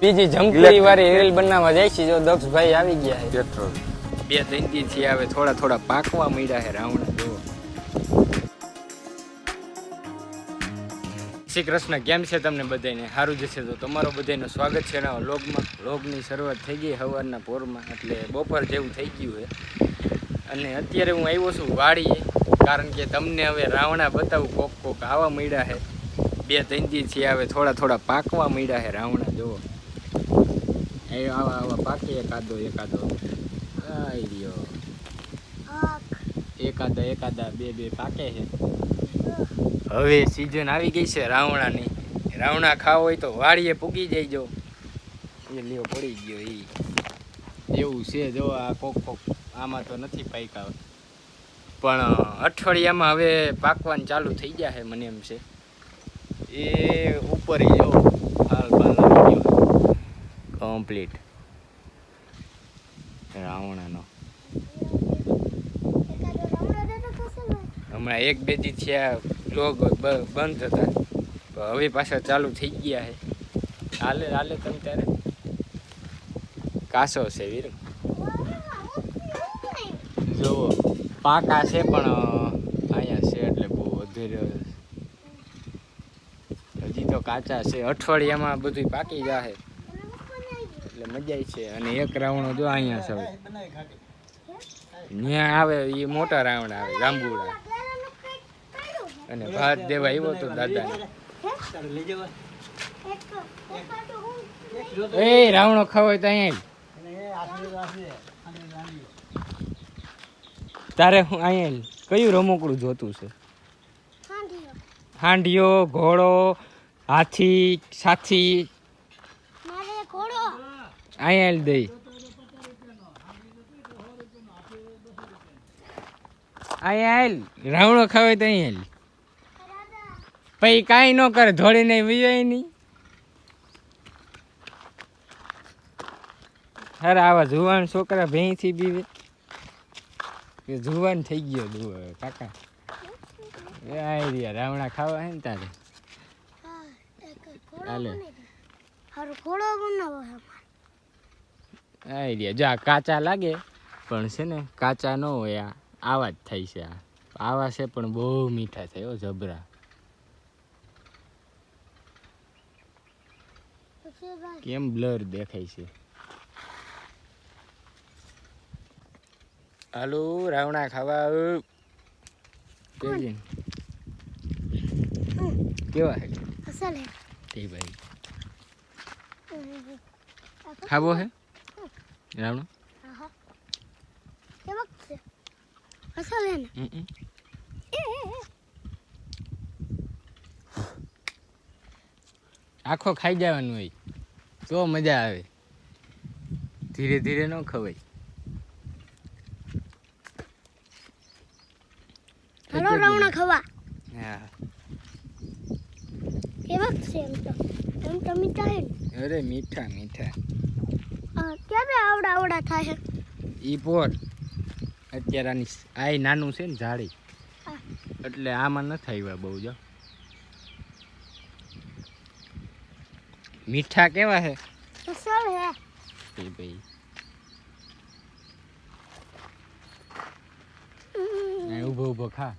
બીજી જંકુરી વાળી રીલ બનાવવા જાય છે જો દક્ષભાઈ આવી ગયા છે. પેટ્રોલ બે ત્રણ દી થી આવે થોડા થોડા પાકવા મળ્યા છે રાવણ જો શ્રી કૃષ્ણ કેમ છે તમને બધાને સારું જશે તો તમારો બધાનું સ્વાગત છે નવા લોગમાં લોગની શરૂઆત થઈ ગઈ સવારના પોરમાં એટલે બપોર જેવું થઈ ગયું છે. અને અત્યારે હું આવ્યો છું વાડીએ કારણ કે તમને હવે રાવણા બતાવું કોક કોક આવા મળ્યા છે. બે ત્રણ દી થી આવે થોડા થોડા પાકવા મળ્યા છે રાવણા જુઓ. એ આવા આવા પાકે એકાદો એકાદો. આઈ રહ્યો એકાદા એકાદા બે બે પાકે છે. હવે સીઝન આવી ગઈ છે રાવણાની. રાવણા ખાવ હોય તો વાડીએ પૂગી જઈજો. એ લ્યો પડી ગયો એ એવું છે જો આ કોક કોક આમાં તો નથી પાક્યા પણ અઠવાડિયામાં હવે પાકવાનું ચાલુ થઈ ગયા છે મને એમ છે. એ ઉપર જો. કમ્પ્લીટ રાવણાનો. હમણાં એક બે દી થયા બ્લોગ બંધ હતા હવે પાછા ચાલુ થઈ ગયા છે. હાલે હાલે તમે ત્યારે. કાસો છે વીર. જુઓ, પાકા છે પણ અહીંયા છે એટલે બહુ અધીર હજી તો કાચા છે. અઠવાડિયામાં બધું પાકી જાય એટલે મજા છે. અને એક રાવણો જો અહીંયા છે. ત્યાં આવે એ મોટા રાવણ આવે ગાંબુડા અને ભાત દેવા આવ્યો તો દાદા એ રાવણો ખાવો હોય તો અહીંયા તારે હું અહીંયા કયું રમકડું જોતું છે? હાંડિયો ઘોડો હાથી સાથી અહીંયા આય દઈ અહીંયા આય. રાવણો ખાવે તો અહીંયા. પછી કાંઈ ન કરે ધોળીને વિજય નહીં. અરે આવા જુવાન છોકરા ભેંથી બીવે. જુવાન થઈ ગયો હવે કાકા. એ આઈ રહ્યા રાવણા ખાવા હે ને તારે? હાલે. ઘોડો બનાવો છે આઈ રહ્યા જો આ કાચા લાગે પણ છે ને કાચા ન હોય આ આવા જ થાય છે આ. આવા છે પણ બહુ મીઠા થાય હો જબરા. કેમ બ્લર દેખાય છે? હાલો રાવણા ખાવા આવ. કેવી? છે અસલ હે. તે ભાઈ. ખાવો હે? અસલ હે ને હમ, હમ. એ, એ, એ. આખો ખાઈ જવાનું હોય. તો મજા આવે. ધીરે ધીરે ન ખવાય. હલો રાવણા ખવા. હા. કેવા છે એમ તો? એમ તો મીઠા હે અરે મીઠા મીઠા. આવડા આવડા થાય. ઈ પોર અત્યારે આની આ નાનું છે ને ઝાડી એટલે આમાં નથી આવ્યા બહુ જો. મીઠા કેવા છે અસલ હે. એ ભાઈ. હમ, ઊભો ઊભો ખા.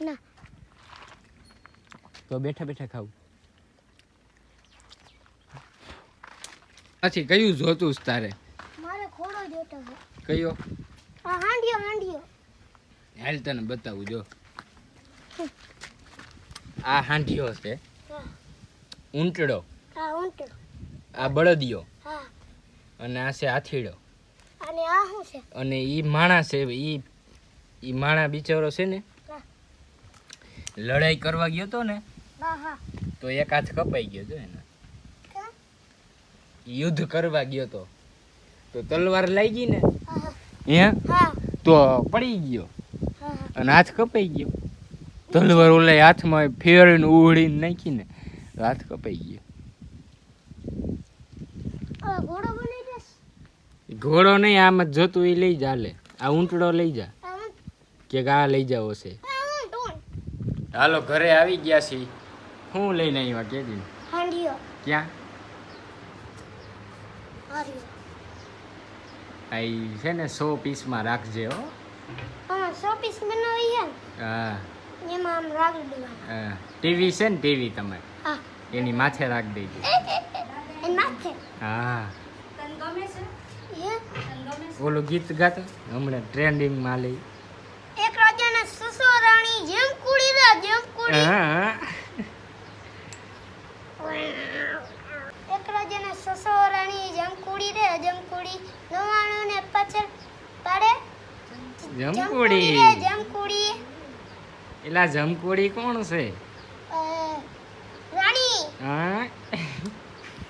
ના. તો બેઠા બેઠા ખાવું. પછી કયું જોતું તારે? કયો? હાંડિયો હાંડિયો. હાલ તને બતાવું જો. આ હાંડિયો છે. હા. ઊંટડો. આ બળદિયો. હા. અને આ છે હાથીડો. અને આ શું છે? અને ઈ માણા છે ઈ ઈ માણા બિચારો છે ને લડાઈ કરવા ગયો તો ને તો એક હાથ કપાઈ ગયો તો એને. યુદ્ધ કરવા ગયો તો. તો તલવાર લાગી ને? હે? તો પડી ગયો. અને હાથ કપાઈ ગયો. તલવાર ઓલાય હાથમાં ફેરવીને ઉડીને નાખીને હાથ કપાઈ ગયો. ઘોડો નહીં આમ જ જોતું એ લઈ જા લે. આ ઊંટડો લઈ જા. કે આ લઈ જાવ છે. હાલો ઘરે આવી ગયા છીએ. શું લઈને આવ્યા કેદી હાંડિયો. ક્યાં? આ છે ને સો પીસમાં રાખજે હો. હા સો પીસ બનાવી છે હા. એમાં આમ રાખી દેવાનું. હા. ટીવી છે ને ટીવી તમે હા. એની માથે રાખી દેજો. એ માથે? હા. હે? ઓલું ગીત ગાતો? હમણાં ટ્રેન્ડિંગમાં લઈ એક રાજાના સસુરાણી જેમ કુડી રા જેમ કુડી હા એક રાજાના સસો રાણી જેમ કુડી રે નવાણું ને પાછળ પાડે? જમકુડી? જમકુડી. એલા જમકુડી કોણ છે? રાણી. હા?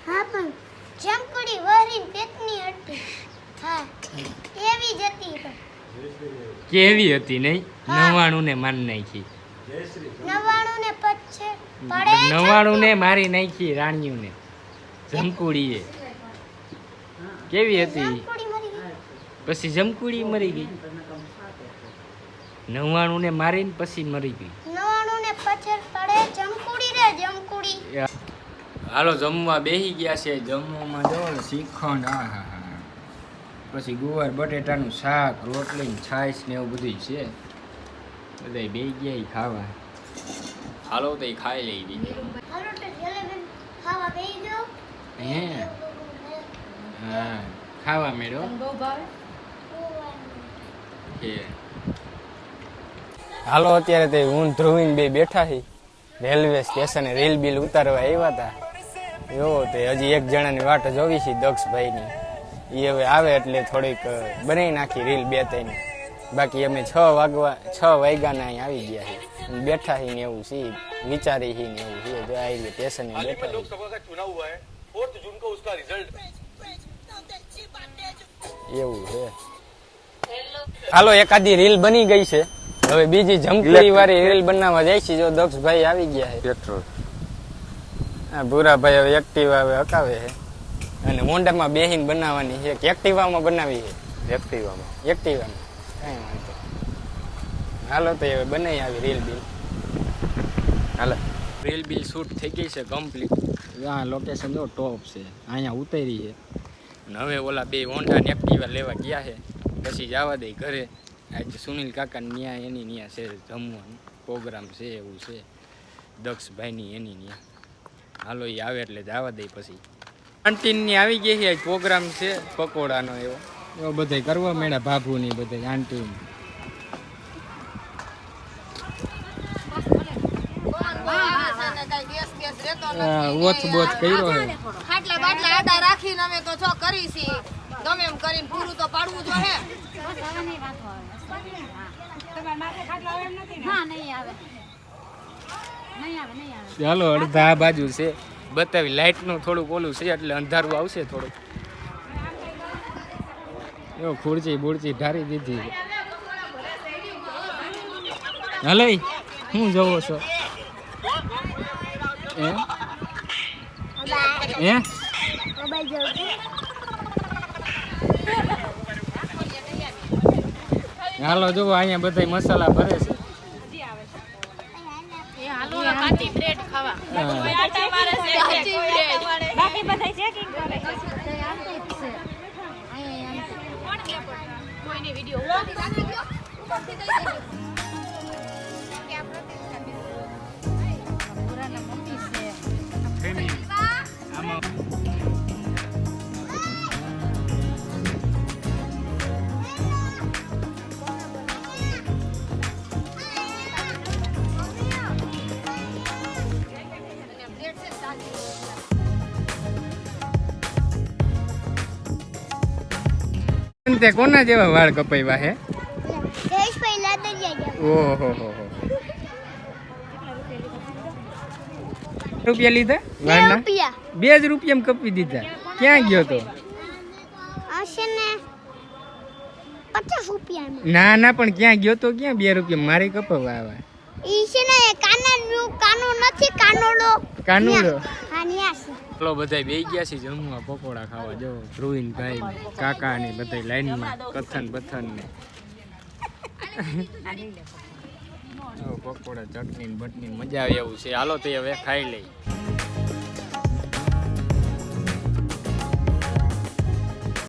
હા પણ જમકુડી પેટની હતી હા એવી જ હતી કેવી હતી નહીં? નવાણું ને મારી નાખી. નવાણું ને પછી નવાણું ને મારી નાખી રાણીયું ને જમકુડીએ. કેવી હતી? પછી જમકુડી મરી ગઈ? નવાણું ને મારીને પછી મરી ગઈ? હાલો જમવા બેસી ગયા છે. જમવામાં જો ને શ્રીખંડ આ હા હા પછી ગુવાર બટેટાનું શાક રોટલી છાશ ને એવું બધું છે. બધા બે ગયા ખાવા. હાલો તો ખાઈ લઈ દીધી હે? હા ખાવા મેળો હાલો અત્યારે તે હું ધ્રુવીન બે બેઠા હી રેલવે સ્ટેશને રેલ બિલ ઉતારવા આવ્યા હતા. એવો તે હજી એક જણાની વાટ જોવી છે દક્ષભાઈની. એ હવે આવે એટલે થોડીક બનાવી નાખી રીલ બે ત્રણ. બાકી અમે છ વાગવા છ વાગ્યાના અહીં આવી ગયા છે બેઠા હી ને એવું છે વિચારી હી ને એવું છે. જો આ રીતે સ્ટેશને બેઠા હી. એવું છે. હાલો એકાદી રીલ બની ગઈ છે. હવે બીજી જમકડી વાળી રીલ બનાવવા જાય છે જો દક્ષભાઈ આવી ગયા છે. હા ભૂરાભાઈ હવે એક્ટિવા હવે હકાવે છે. અને મોંડામાં બેહીને બનાવવાની છે. એક્ટિવામાં બનાવી છે. એક્ટિવામાં એક્ટિવામાં. કઈ વાંધો હાલો તો હવે બનાવી આવી રીલ બિલ. હાલો. રીલ બિલ શૂટ થઈ ગઈ છે કમ્પ્લીટ આ લોકેશન જો ટોપ છે. અહીંયા ઉતરી છે. અને હવે ઓલા બે હોન્ડા ને એક્ટિવા લેવા ગયા છે. પછી જવા દે ઘરે. આજે સુનિલ કાકા ન્યા, એની ન્યા છે જમવાનું. પ્રોગ્રામ છે, એવું છે. દક્ષભાઈની, એની ન્યા. હાલો એ આવે એટલે જવા દે પછી. આંટીની આવી ગઈ છે પ્રોગ્રામ છે, પકોડાનો એવો. એવો બધા કરવા મેળા બાબુની બધા આંટી ઓછ બોચ કર્યો છે ખાટલા બાટલા આડા રાખીને અમે તો જો કરી છી. ગમે એમ કરીને પૂરું તો પાડવું જો હે ના નહીં આવે. નહીં આવે નહીં આવે. ચાલો અડધા આ બાજુ છે. બતાવી લાઇટનું થોડુંક ઓલું છે એટલે અંધારું આવશે થોડુંક. એવો ખુરચી બુરચી ઢારી દીધી. હલો હું જોવો છો? છું હાલો જુઓ અહીંયા બધા મસાલા ભરે છે. હા. બાકી તે કોના જેવા વાળ કપાવ્યા હે? ઓહો હો હો રૂપિયા લીધા? વાળના? બે જ રૂપિયામાં કપી દીધા. ક્યાં ગયો તો? ને ના ના પણ ક્યાં ગયો તો? ક્યાં બે રૂપિયા મારે કપાવવા આવે? ઈ છે ને કાના કાનો નથી કાનોડો. કાનુડો? હા ન્યા ચલો બધા બે ગયા છે જમવા, પકોડા ખાવા. જો, ધ્રુવીન ભાઈ કાકા ને બધા લાઈનમાં કથન બથન ને પકોડા, ચટણી બટની મજા આવે એવું છે. હાલો તે હવે ખાઈ લઈ